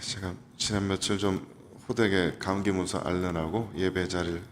제가 지난 며칠 좀 호되게 감기 무서 앓느라고 예배 자리를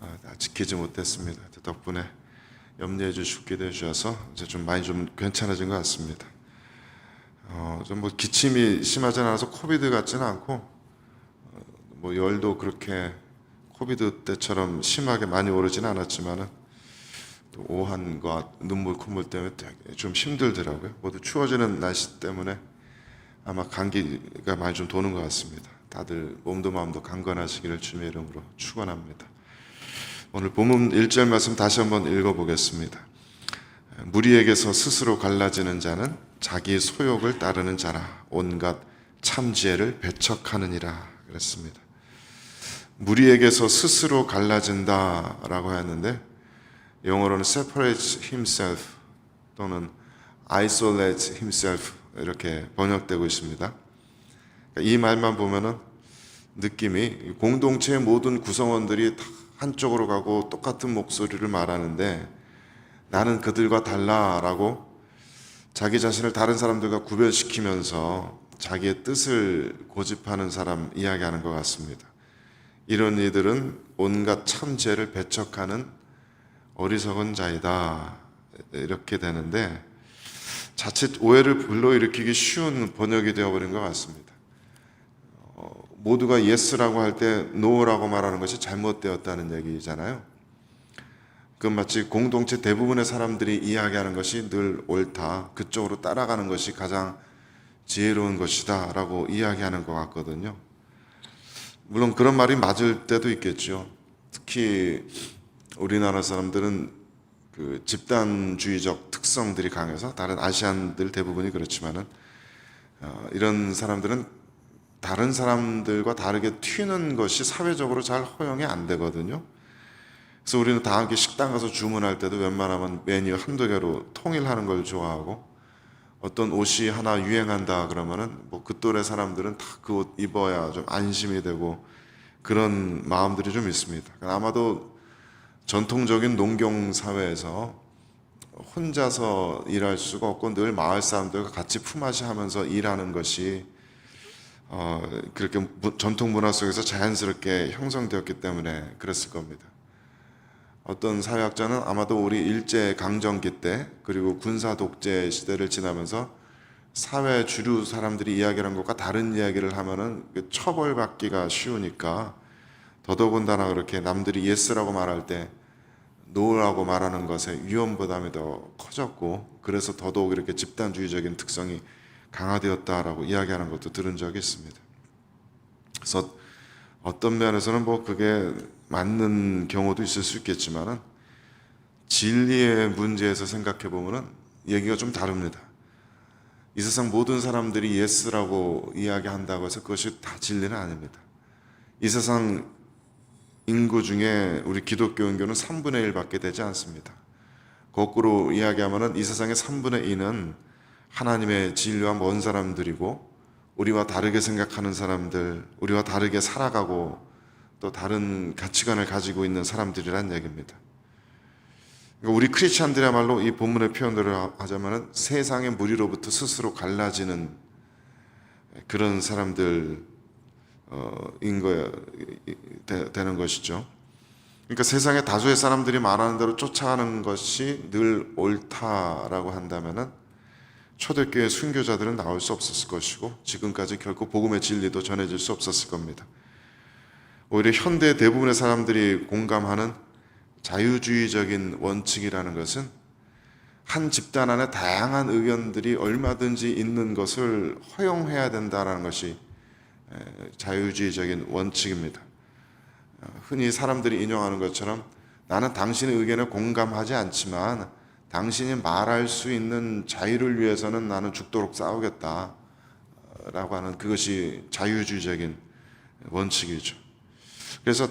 아, 다 지키지 못했습니다. 덕분에 염려해 주시고 주셔서 이제 좀 많이 좀 괜찮아진 것 같습니다. 어, 좀뭐 기침이 심하지 않아서 코비드 같지는 않고 어, 뭐 열도 그렇게 코비드 때처럼 심하게 많이 오르지는 않았지만은 또 오한과 눈물 콧물 때문에 좀 힘들더라고요. 모두 추워지는 날씨 때문에 아마 감기가 많이 좀 도는 것 같습니다. 다들 몸도 마음도 강건하시기를 주님의 이름으로 축원합니다. 오늘 본문 1절 말씀 다시 한번 읽어보겠습니다. 무리에게서 스스로 갈라지는 자는 자기 소욕을 따르는 자라 온갖 참지혜를 배척하느니라 그랬습니다. 무리에게서 스스로 갈라진다라고 하였는데 영어로는 separate himself 또는 isolate himself 이렇게 번역되고 있습니다. 그러니까 이 말만 보면은 느낌이 공동체의 모든 구성원들이 다 한쪽으로 가고 똑같은 목소리를 말하는데 나는 그들과 달라라고 자기 자신을 다른 사람들과 구별시키면서 자기의 뜻을 고집하는 사람 이야기하는 것 같습니다. 이런 이들은 온갖 참죄를 배척하는 어리석은 자이다 이렇게 되는데 자칫 오해를 불러일으키기 쉬운 번역이 되어버린 것 같습니다. 어, 모두가 예스라고 할 때 노라고 말하는 것이 잘못되었다는 얘기잖아요. 그 마치 공동체 대부분의 사람들이 이야기하는 것이 늘 옳다, 그쪽으로 따라가는 것이 가장 지혜로운 것이다 라고 이야기하는 것 같거든요. 물론 그런 말이 맞을 때도 있겠죠. 특히 우리나라 사람들은 그 집단주의적 특성들이 강해서 다른 아시안들 대부분이 그렇지만은 어, 이런 사람들은 다른 사람들과 다르게 튀는 것이 사회적으로 잘 허용이 안 되거든요. 그래서 우리는 다 함께 식당 가서 주문할 때도 웬만하면 메뉴 한두 개로 통일하는 걸 좋아하고 어떤 옷이 하나 유행한다 그러면은 뭐 그 또래 사람들은 다 그 옷 입어야 좀 안심이 되고 그런 마음들이 좀 있습니다. 아마도 전통적인 농경 사회에서 혼자서 일할 수가 없고 늘 마을 사람들과 같이 품앗이 하면서 일하는 것이 어, 그렇게 무- 전통 문화 속에서 자연스럽게 형성되었기 때문에 그랬을 겁니다. 어떤 사회학자는 아마도 우리 일제 강점기 때 그리고 군사 독재 시대를 지나면서 사회 주류 사람들이 이야기하는 것과 다른 이야기를 하면은 그 처벌받기가 쉬우니까 더더군다나 그렇게 남들이 예스라고 말할 때 노라고 말하는 것의 위험 부담이 더 커졌고 그래서 더더욱 이렇게 집단주의적인 특성이 강화되었다라고 이야기하는 것도 들은 적이 있습니다. 그래서 어떤 면에서는 뭐 그게 맞는 경우도 있을 수 있겠지만은 진리의 문제에서 생각해 보면은 얘기가 좀 다릅니다. 이 세상 모든 사람들이 예스라고 이야기한다고 해서 그것이 다 진리는 아닙니다. 이 세상 인구 중에 우리 기독교인교는 3분의 1밖에 되지 않습니다. 거꾸로 이야기하면은 이 세상의 3분의 2는 하나님의 진리와 먼 사람들이고 우리와 다르게 생각하는 사람들, 우리와 다르게 살아가고 또 다른 가치관을 가지고 있는 사람들이란 얘기입니다. 그러니까 우리 크리스찬들이야말로 이 본문의 표현대로 하자면은 세상의 무리로부터 스스로 갈라지는 그런 사람들 어, 인 거야 되, 되는 것이죠. 그러니까 세상에 다수의 사람들이 말하는 대로 쫓아가는 것이 늘 옳다라고 한다면은 초대교회 순교자들은 나올 수 없었을 것이고 지금까지 결코 복음의 진리도 전해질 수 없었을 겁니다. 오히려 현대 대부분의 사람들이 공감하는 자유주의적인 원칙이라는 것은 한 집단 안에 다양한 의견들이 얼마든지 있는 것을 허용해야 된다라는 것이 에, 자유주의적인 원칙입니다. 어, 흔히 사람들이 인용하는 것처럼 나는 당신의 의견에 공감하지 않지만 당신이 말할 수 있는 자유를 위해서는 나는 죽도록 싸우겠다. 라고 하는 그것이 자유주의적인 원칙이죠. 그래서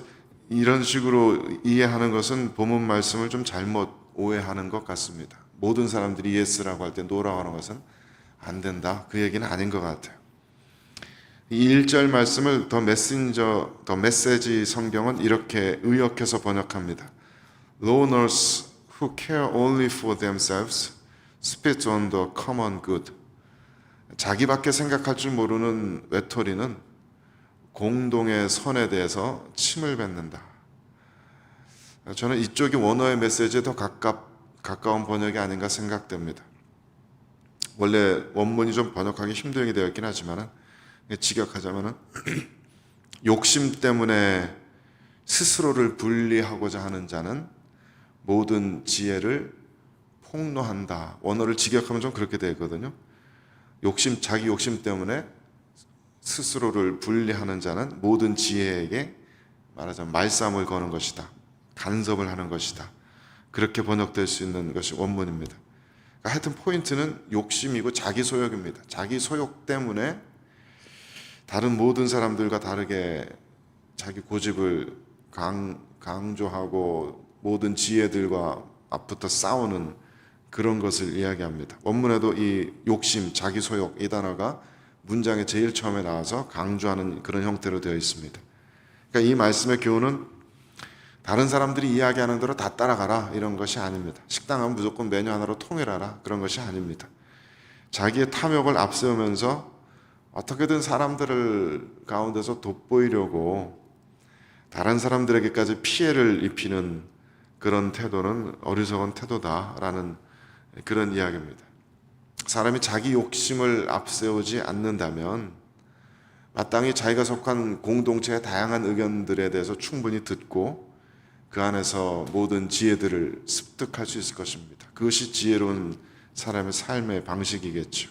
이런 식으로 이해하는 것은 본문 말씀을 좀 잘못 오해하는 것 같습니다. 모든 사람들이 예스라고 할 때 노라고 하는 것은 안 된다. 그 얘기는 아닌 것 같아요. 이 1절 말씀을 더 메신저, 더 메시지 성경은 이렇게 의역해서 번역합니다. Loners who care only for themselves spit on the common good. 자기밖에 생각할 줄 모르는 외톨이는 공동의 선에 대해서 침을 뱉는다. 저는 이쪽이 원어의 메시지에 더 가깝, 가까운 번역이 아닌가 생각됩니다. 원래 원문이 좀 번역하기 힘들게 되어 있긴 하지만 직역하자면은 욕심 때문에 스스로를 분리하고자 하는 자는 모든 지혜를 폭로한다. 원어를 직역하면 좀 그렇게 되거든요. 욕심 자기 욕심 때문에 스스로를 분리하는 자는 모든 지혜에게 말하자면 말싸움을 거는 것이다. 간섭을 하는 것이다. 그렇게 번역될 수 있는 것이 원문입니다. 그러니까 하여튼 포인트는 욕심이고 자기 소욕입니다. 자기 소욕 때문에 다른 모든 사람들과 다르게 자기 고집을 강, 강조하고 모든 지혜들과 앞부터 싸우는 그런 것을 이야기합니다. 원문에도 이 욕심, 자기 소욕 이 단어가 문장의 제일 처음에 나와서 강조하는 그런 형태로 되어 있습니다. 그러니까 이 말씀의 교훈은 다른 사람들이 이야기하는 대로 다 따라가라 이런 것이 아닙니다. 식당은 무조건 메뉴 하나로 통일하라 그런 것이 아닙니다. 자기의 탐욕을 앞세우면서 어떻게든 사람들을 가운데서 돋보이려고 다른 사람들에게까지 피해를 입히는 그런 태도는 어리석은 태도다라는 그런 이야기입니다. 사람이 자기 욕심을 앞세우지 않는다면 마땅히 자기가 속한 공동체의 다양한 의견들에 대해서 충분히 듣고 그 안에서 모든 지혜들을 습득할 수 있을 것입니다. 그것이 지혜로운 사람의 삶의 방식이겠죠.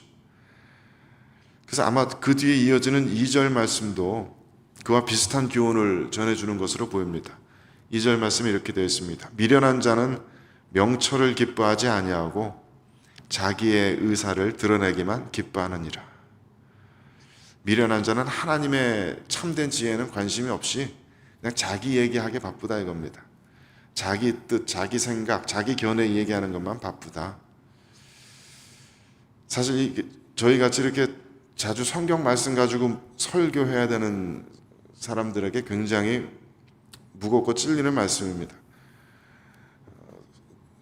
그래서 아마 그 뒤에 이어지는 2절 말씀도 그와 비슷한 교훈을 전해주는 것으로 보입니다. 2절 말씀이 이렇게 되어 있습니다. 미련한 자는 명철을 기뻐하지 아니하고 자기의 의사를 드러내기만 기뻐하느니라. 미련한 자는 하나님의 참된 지혜는 관심이 없이 그냥 자기 얘기하기 바쁘다 이겁니다. 자기 뜻, 자기 생각, 자기 견해 얘기하는 것만 바쁘다. 사실 저희 같이 이렇게 자주 성경 말씀 가지고 설교해야 되는 사람들에게 굉장히 무겁고 찔리는 말씀입니다.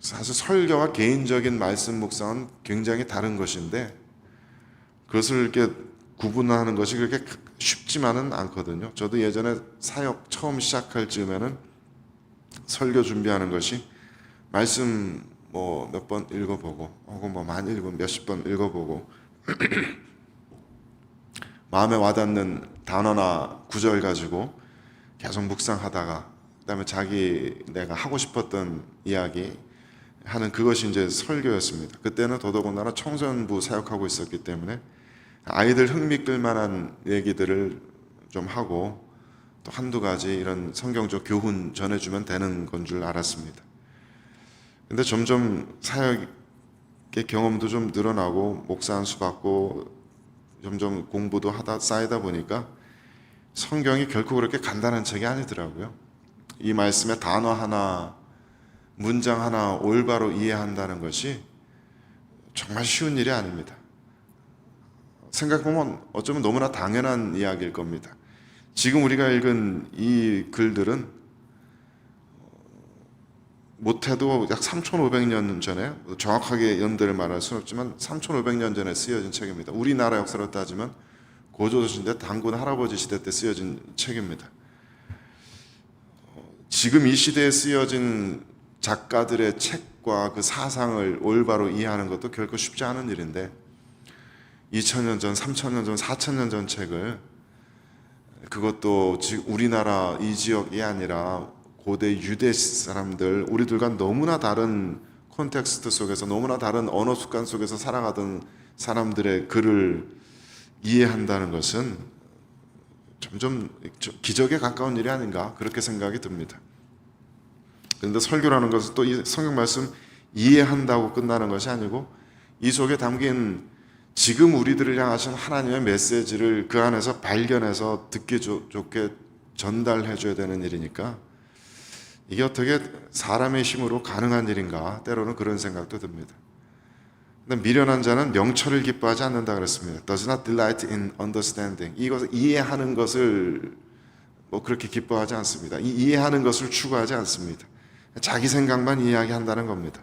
사실 설교와 개인적인 말씀 묵상은 굉장히 다른 것인데 그것을 이렇게 구분하는 것이 그렇게 쉽지만은 않거든요. 저도 예전에 사역 처음 시작할 즈음에는 설교 준비하는 것이 말씀 뭐 몇 번 읽어보고 혹은 뭐 많이 읽으면 몇십 번 읽어보고 마음에 와닿는 단어나 구절 가지고 계속 묵상하다가 그다음에 자기 내가 하고 싶었던 이야기 하는 그것이 이제 설교였습니다. 그때는 더더군다나 청소년부 사역하고 있었기 때문에 아이들 흥미 끌만한 얘기들을 좀 하고 또 한두 가지 이런 성경적 교훈 전해주면 되는 건 줄 알았습니다. 근데 점점 사역의 경험도 좀 늘어나고 목사 한수 받고 점점 공부도 하다 쌓이다 보니까 성경이 결코 그렇게 간단한 책이 아니더라고요. 이 말씀의 단어 하나, 문장 하나 올바로 이해한다는 것이 정말 쉬운 일이 아닙니다. 생각해보면 어쩌면 너무나 당연한 이야기일 겁니다. 지금 우리가 읽은 이 글들은 못해도 약 3,500년 전에 정확하게 연대를 말할 수는 없지만 3,500년 전에 쓰여진 책입니다. 우리나라 역사로 따지면 고조선시대 당군 할아버지 시대 때 쓰여진 책입니다. 지금 이 시대에 쓰여진 작가들의 책과 그 사상을 올바로 이해하는 것도 결코 쉽지 않은 일인데 2000년 전, 3000년 전, 4000년 전 책을 그것도 우리나라 이 지역이 아니라 고대 유대 사람들 우리들과 너무나 다른 콘텍스트 속에서 너무나 다른 언어 습관 속에서 살아가던 사람들의 글을 이해한다는 것은 점점 기적에 가까운 일이 아닌가 그렇게 생각이 듭니다. 그런데 설교라는 것은 또 이 성경 말씀 이해한다고 끝나는 것이 아니고 이 속에 담긴 지금 우리들을 향하신 하나님의 메시지를 그 안에서 발견해서 듣기 좋게 전달해 줘야 되는 일이니까 이게 어떻게 사람의 힘으로 가능한 일인가 때로는 그런 생각도 듭니다. 근데 미련한 자는 명철을 기뻐하지 않는다 그랬습니다. Does not delight in understanding. 이것을 이해하는 것을 뭐 그렇게 기뻐하지 않습니다. 이 이해하는 것을 추구하지 않습니다. 자기 생각만 이야기한다는 겁니다.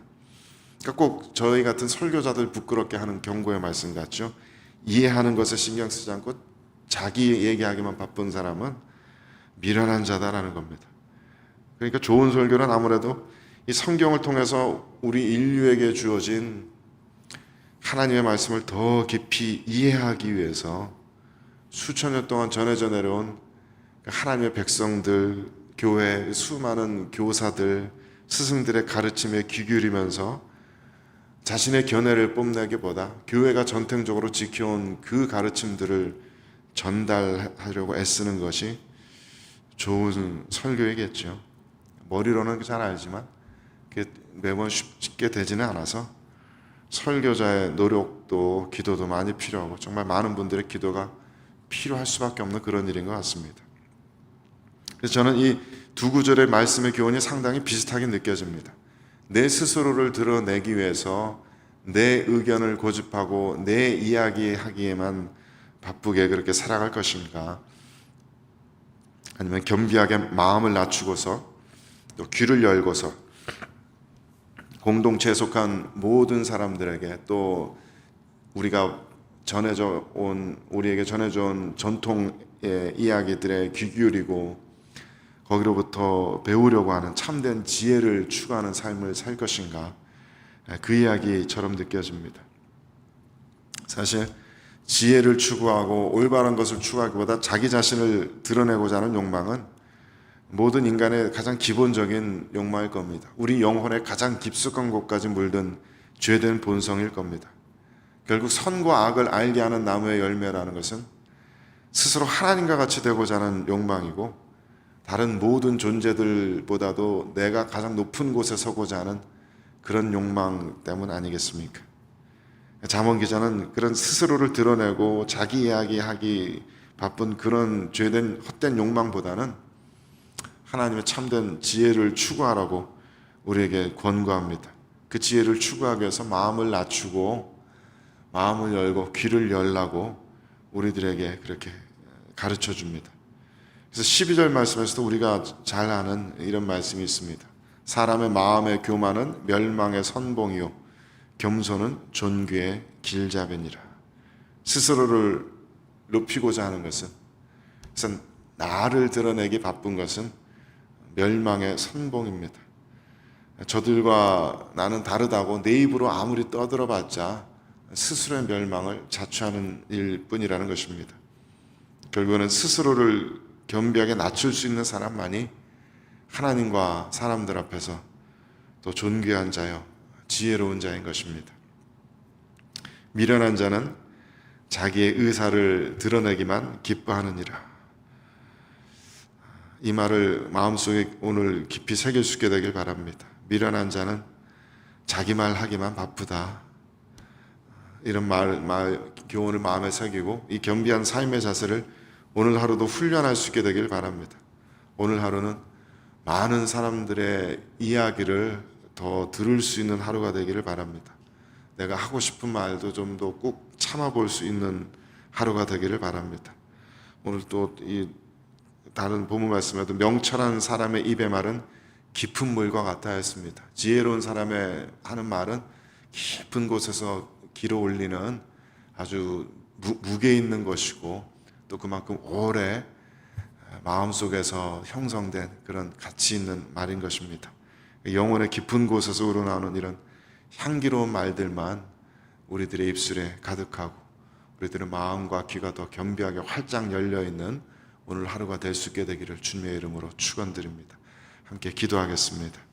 그러니까 꼭 저희 같은 설교자들 부끄럽게 하는 경고의 말씀 같죠. 이해하는 것에 신경 쓰지 않고 자기 얘기하기만 바쁜 사람은 미련한 자다라는 겁니다. 그러니까 좋은 설교는 아무래도 이 성경을 통해서 우리 인류에게 주어진 하나님의 말씀을 더 깊이 이해하기 위해서 수천 년 동안 전해져 내려온 하나님의 백성들, 교회 수많은 교사들, 스승들의 가르침에 귀 기울이면서 자신의 견해를 뽐내기보다 교회가 전통적으로 지켜온 그 가르침들을 전달하려고 애쓰는 것이 좋은 설교이겠죠. 머리로는 잘 알지만 매번 쉽게 되지는 않아서 설교자의 노력도 기도도 많이 필요하고 정말 많은 분들의 기도가 필요할 수밖에 없는 그런 일인 것 같습니다. 그래서 저는 이 두 구절의 말씀의 교훈이 상당히 비슷하게 느껴집니다. 내 스스로를 드러내기 위해서 내 의견을 고집하고 내 이야기하기에만 바쁘게 그렇게 살아갈 것인가? 아니면 겸비하게 마음을 낮추고서 또 귀를 열고서 공동체에 속한 모든 사람들에게 또 우리가 전해져 온 우리에게 전해져 온 전통의 이야기들에 귀 기울이고 거기로부터 배우려고 하는 참된 지혜를 추구하는 삶을 살 것인가 그 이야기처럼 느껴집니다. 사실 지혜를 추구하고 올바른 것을 추구하기보다 자기 자신을 드러내고자 하는 욕망은 모든 인간의 가장 기본적인 욕망일 겁니다. 우리 영혼의 가장 깊숙한 곳까지 물든 죄된 본성일 겁니다. 결국 선과 악을 알게 하는 나무의 열매라는 것은 스스로 하나님과 같이 되고자 하는 욕망이고 다른 모든 존재들보다도 내가 가장 높은 곳에 서고자 하는 그런 욕망 때문 아니겠습니까? 잠언 기자는 그런 스스로를 드러내고 자기 이야기하기 바쁜 그런 죄된 헛된 욕망보다는 하나님의 참된 지혜를 추구하라고 우리에게 권고합니다. 그 지혜를 추구하기 위해서 마음을 낮추고 마음을 열고 귀를 열라고 우리들에게 그렇게 가르쳐 줍니다. 그래서 12절 말씀에서도 우리가 잘 아는 이런 말씀이 있습니다. 사람의 마음의 교만은 멸망의 선봉이요 겸손은 존귀의 길잡이니라. 스스로를 높이고자 하는 것은 나를 드러내기 바쁜 것은 멸망의 선봉입니다. 저들과 나는 다르다고 내 입으로 아무리 떠들어봤자 스스로의 멸망을 자초하는 일뿐이라는 것입니다. 결국에는 스스로를 겸비하게 낮출 수 있는 사람만이 하나님과 사람들 앞에서 또 존귀한 자요, 지혜로운 자인 것입니다. 미련한 자는 자기의 의사를 드러내기만 기뻐하느니라. 이 말을 마음속에 오늘 깊이 새길 수 있게 되길 바랍니다. 미련한 자는 자기 말 하기만 바쁘다. 이런 말, 말, 교훈을 마음에 새기고 이 겸비한 삶의 자세를 오늘 하루도 훈련할 수 있게 되길 바랍니다. 오늘 하루는 많은 사람들의 이야기를 더 들을 수 있는 하루가 되기를 바랍니다. 내가 하고 싶은 말도 좀 더 꾹 참아볼 수 있는 하루가 되기를 바랍니다. 오늘 또이 다른 본문 말씀에도 명철한 사람의 입의 말은 깊은 물과 같다 했습니다. 지혜로운 사람의 하는 말은 깊은 곳에서 길어 올리는 아주 무, 무게 있는 것이고 또 그만큼 오래 마음속에서 형성된 그런 가치 있는 말인 것입니다. 영혼의 깊은 곳에서 우러나오는 이런 향기로운 말들만 우리들의 입술에 가득하고 우리들의 마음과 귀가 더 겸비하게 활짝 열려 있는 오늘 하루가 될 수 있게 되기를 주님의 이름으로 축원드립니다. 함께 기도하겠습니다.